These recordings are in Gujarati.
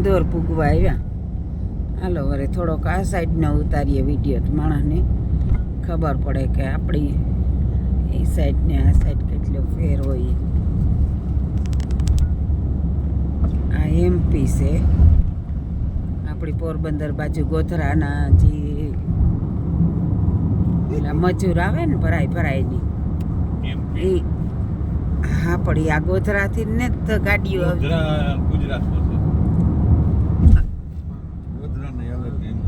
ઇન્દોર પૂગવા આવ્યા. હાલો વરે થોડોક આ સાઈડનો ઉતારીએ વીડિયો તો માણસને. ખબર પડે કે આપણી એ સાઈડને આ સાઈડ કેટલો ફેર હોય. આ એમપી છે. આપણી પોરબંદર બાજુ ગોધરાના જે પેલા મજૂર આવે ને ભરાય ભરાયની એ હા પડી આ ગોધરાથી ને જ તો ગાડીઓ આવે. ગોધરા ગુજરાતમાં છે ગોધરાને અલગ એમ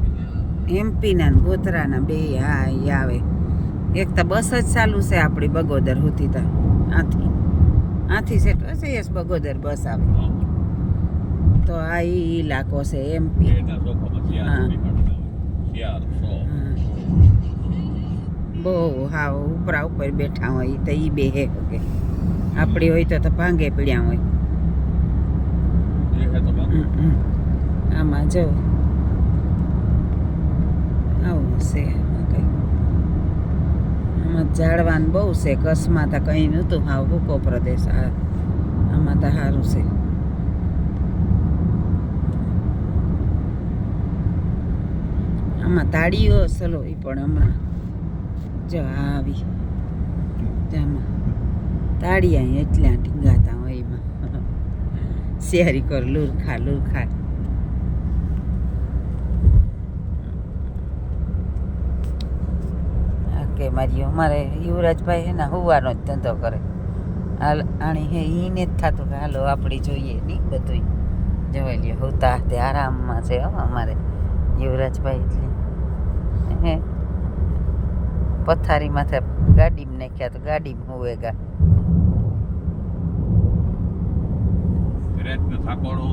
એમપીના ને ગોધરાના બે હા એ આવે. એક તો બસ જ ચાલુ છે આપણી બગોદર સુધી તો. આથી. આથી સેટ હશે યસ બગોદર બસ આવે. તો આ એ ઇલાકો છે એમપી બહુ હા ઉપરા ઉપર બેઠા હોય તો એ બે હે કે આપણી હોય તો તો ભાંગે પીડ્યા હોય. આમાં જો. આવું આમાં કંઈ. આમાં ઝાડવાન બહુ છે. કચ્છમાં તો કંઈ નહોતું. હાવ ભૂકો પ્રદેશ. આ આમાં તો સારું છે. આમાં તાળીઓ સલો એ પણ હમણાં. જો આવી. આમાં. તાળી અહીં એટલા ઢીંગાતા હોય એમાં. શેરી કર, લુરખા લુરખા આ કે મારી અમારે યુવરાજભાઈ હે ને હુવાનો જ ધંધો કરે. હાલ આણી હે એને જ થતું કે હાલો આપણે જોઈએ નહીં બધું જોઈ લ્યો હોતા તે આરામમાં છે અમારે યુવરાજભાઈ એટલે. હે? પથારી માથે ગાડીમાં નાખ્યા તો ગાડીમાં હુવેગા ગા થાકોડો.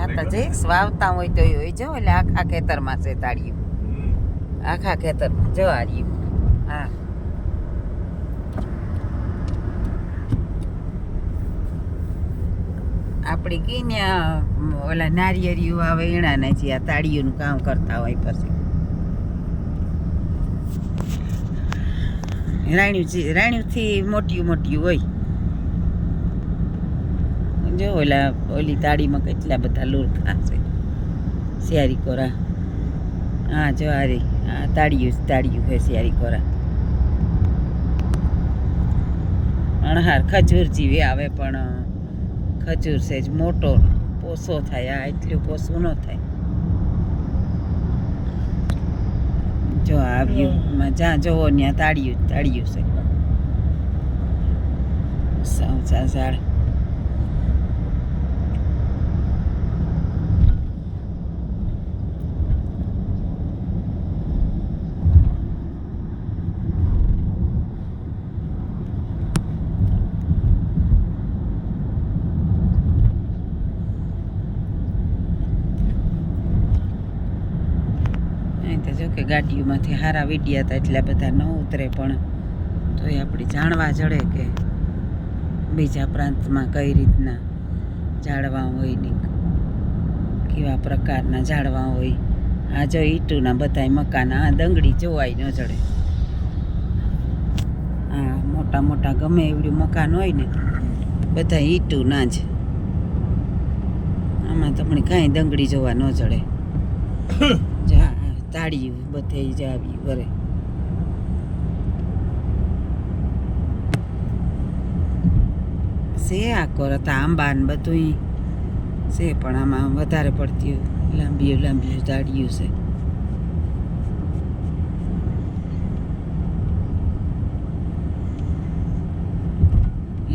આ તો જે વાવતા હોય તો હોય જો એટલે આખા ખેતરમાં છે તાળિયું આખા ખેતરમાં જો આ રહ્યું. હા. આપણે કી ને ઓલા નારિયેરીઓ આવે એણાના જે આ તાળીઓનું કામ કરતા હોય પછી. રાણ્યું રાણ્યુંથી મોટી મોટી હોય. જો ઓલા ઓલી તાળીમાં કેટલા બધા લુરખા છે. શિયારી કોરા. હા, જો આ રે, આ તાળીયું તાળીયું છે શિયારી કોરા. અણહાર ખજૂર જેવી આવે પણ ખજૂર છે જ મોટો, પોસો થાય, આ એટલું પોસું ન થાય. જો આવ્યું જ્યાં જોવો ત્યાં તાળિયું તાળિયું છે. સાવચા ઝાડ અહીં તો જો કે ગાડીઓમાંથી હારા વીડિયા હતા એટલા બધા ન ઉતરે પણ તો એ આપણે જાણવા જડે કે બીજા પ્રાંતમાં કઈ રીતના ઝાડવા હોય ને કેવા પ્રકારના ઝાડવા હોય. આ જો ઈટુના બધાય મકાન આ દંગડી જોવાય ન જડે. આ મોટા મોટા ગમે એવડું મકાન હોય ને બધા ઈટુના જ. આમાં તમને કાંઈ દંગડી જોવા ન જડે. જા. તાળિયું બધે જાવી વરે. છે આ કોરતા આંબા ને બધું છે પણ આમાં વધારે પડતી લાંબી લાંબી તાળીયું છે.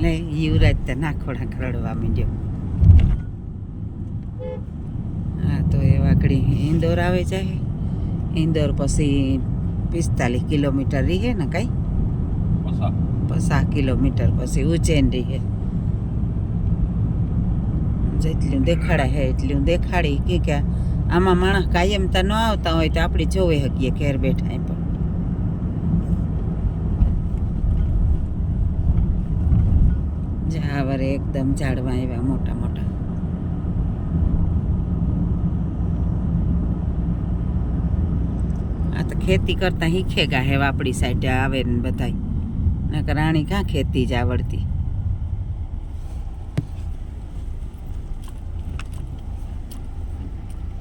લે યુવરાજ તો નાખોડા ખરડવા માંડ્યો. હા તો એ વાકડી ઇન્દોર આવે જાય ઇન્દોર પછી પિસ્તાલીસ કિલોમીટર રહે ને કઈ પસા કિલોમીટર પછી ઉજ્જૈન રહે જેટલું દેખાડે હે એટલું દેખાડી કે કે આમાં માણસ કાયમ તો ન આવતા હોય તો આપણે જોઈ શકીએ ઘેર બેઠા પણ જાવરે એકદમ ઝાડવા એવા મોટા મોટા આ તો ખેતી કરતા હીખેગા હે આપણી સાઈડે આવે ને બધાય. નકર રાણી કાં ખેતી જ આવડતી?